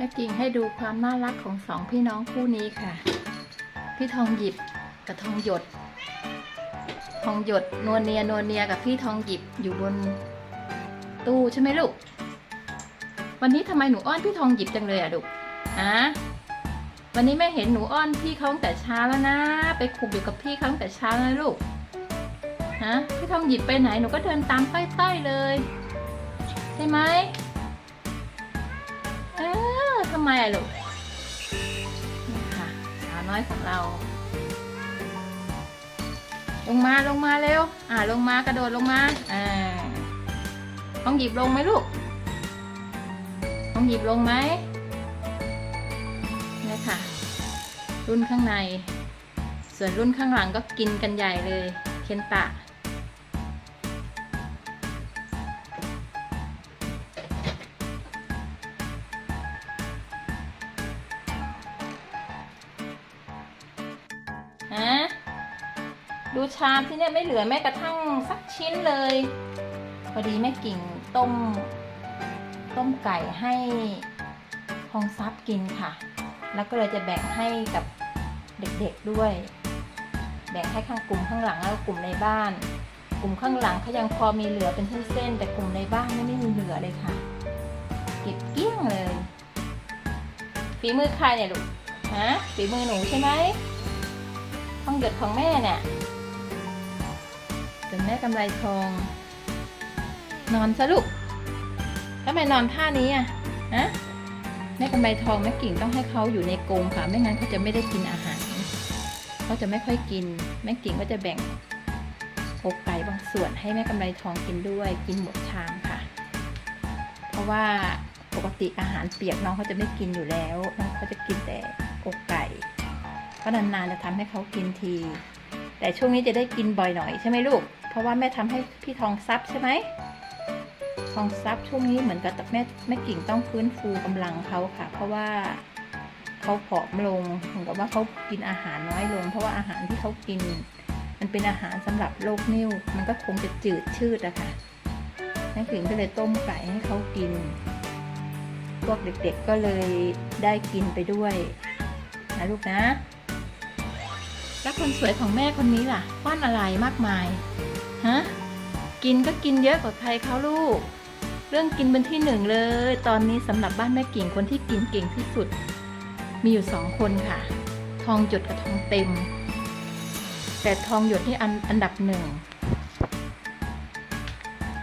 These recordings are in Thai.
แม่กิ่งให้ดูความน่ารักของสองพี่น้องคู่นี้ค่ะ พี่ทองหยิบกับทองหยด ทองหยดนวลเนียนวลเนียกับพี่ทองหยิบอยู่บนตู้ใช่ไหมลูก วันนี้ทำไมหนูอ้อนพี่ทองหยิบจังเลยอะลูกฮะวันนี้แม่เห็นหนูอ้อนพี่เขาตั้งแต่เช้าแล้วนะ ไปขุบอยู่กับพี่เขาตั้งแต่เช้าแล้วลูกฮะพี่ทองหยิบไปไหนหนูก็เดินตามใต้ๆเลย ใช่ไหม ไมอะลูกนี่ค่ะสาวน้อยของเรา ลงมาลงมาเร็ว อ่าลงมากระโดดลงมาอ่าต้องหยิบลงไหมลูกต้องหยิบลงไหมนี่ค่ะ รุ่นข้างใน ส่วนรุ่นข้างหลังก็กินกันใหญ่เลย เคนตะ ดูชามที่เนี่ยไม่เหลือแม้กระทั่งสักชิ้นเลย พอดีแม่กิ่งต้ม ต้มไก่ให้ทองซับกินค่ะ แล้วก็เลยจะแบ่งให้กับเด็กๆด้วย แบ่งให้ข้างกลุ่มข้างหลังแล้วกลุ่มในบ้าน กลุ่มข้างหลังเขายังพอมีเหลือเป็นเส้นๆแต่กลุ่มในบ้านไม่มีเหลือเลยค่ะ เก็บเกี้ยงเลย ฝีมือใครเนี่ยลูกฮะฝีมือหนูใช่ไหมทองหยดของแม่เนี่ย เป็นแม่กำไรทอง นอนซะลูกทำไมนอนท่านี้อะฮะแม่กำไรทองแม่กิ่งต้องให้เขาอยู่ในกรงค่ะ ไม่งั้นเขาจะไม่ได้กินอาหารเขาจะไม่ค่อยกิน แม่กิ่งก็จะแบ่งอกไก่บางส่วนให้แม่กำไรทองกินด้วยกินหมดชามค่ะ เพราะว่าปกติอาหารเปียกน้องเขาจะไม่กินอยู่แล้วน้องเขาจะกินแต่อกไก่ก็นานๆจะทำให้เขากินที แต่ช่วงนี้จะได้กินบ่อยหน่อยใช่ไหมลูก เพราะว่าแม่ทำให้พี่ทองซับใช่ไหมทองซับช่วงนี้เหมือนกับแม่แม่กิ่งต้องฟื้นฟูกำลังเขาค่ะ เพราะว่าเขาผอมลงเหมือนกับว่าเขากินอาหารน้อยลง เพราะว่าอาหารที่เขากิน มันเป็นอาหารสำหรับโรคนิ่ว มันก็คงจะจืดชืดอะค่ะแม่กิ่งก็เลยต้มไก่ให้เขากิน พวกเด็กๆก็เลยได้กินไปด้วยนะลูกนะ แล้วคนสวยของแม่คนนี้ล่ะป้อนอะไรมากมาย ฮะ กินก็กินเยอะกว่าใครเขาลูก เรื่องกินเป็นที่หนึ่งเลย ตอนนี้สำหรับบ้านแม่กิ่งคนที่กินเก่งที่สุด มีอยู่สองคนค่ะ ทองหยดกับทองเต็ม แต่ทองหยดนี่อันอันดับหนึ่ง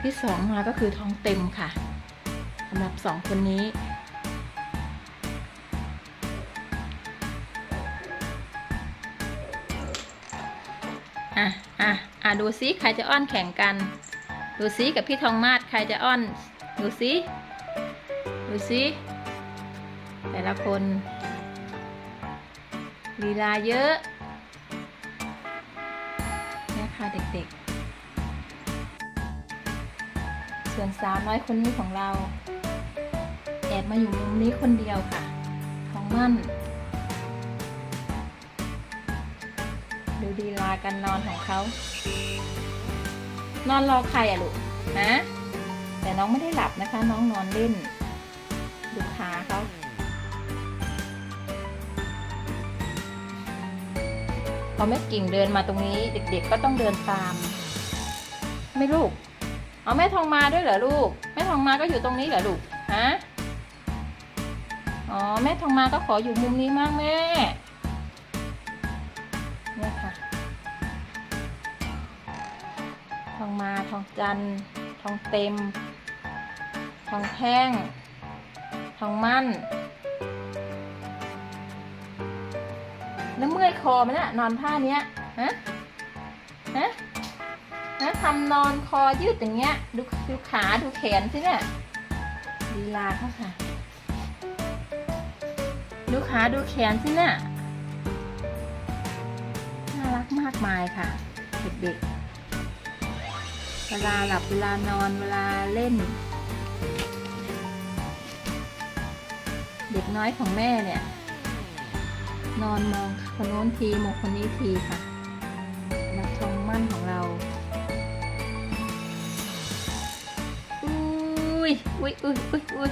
ที่สองมาก็คือทองเต็มค่ะสำหรับสองคนนี้อะอะ อะดูซิใครจะอ้อนแข่งกัน ดูซิกับพี่ทองมาศใครจะอ้อน ดูซิ ดูซิ แต่ละคนลีลาเยอะนี่ค่ะเด็กๆ ส่วนสาวน้อยคนนี้ของเรา แอบมาอยู่มุมนี้คนเดียวค่ะทองมั่น ดูดีลากันนอนของเขา นอนรอใครอะลูกนะ แต่น้องไม่ได้หลับนะคะ น้องนอนเล่น ดูขาเขาพอแม่กิ่งเดินมาตรงนี้ เด็กๆก็ต้องเดินตาม ไม่ลูก เอาแม่ทองมาด้วยเหรอลูก แม่ทองมาก็อยู่ตรงนี้เหรอลูก ฮะ อ๋อ แม่ทองมาก็ขออยู่มุมนี้มากแม่ นี่ยค่ะทองมาทองจันทองเต็ม ทองแท่ง ทองมั่น แล้วเมื่อยคอไหมนะ่ะนอนท่าเนี้ยฮะฮะฮะทำนอนคอยืดอย่างเงี้ย ดูดูขาดูแขนสิเนี่ยลีลาเขาค่ะ ดูขาดูแขนสิเนี่ย มากมายค่ะ เด็กๆ เวลาหลับเวลานอนเวลาเล่น เด็กน้อยของแม่เนี่ย นอนมองคนโน้นทีมองคนนี้ทีค่ะมาชมมั่นของเรา อุ้ยอุ้ยอุ้ยอุ้ยอุ้ย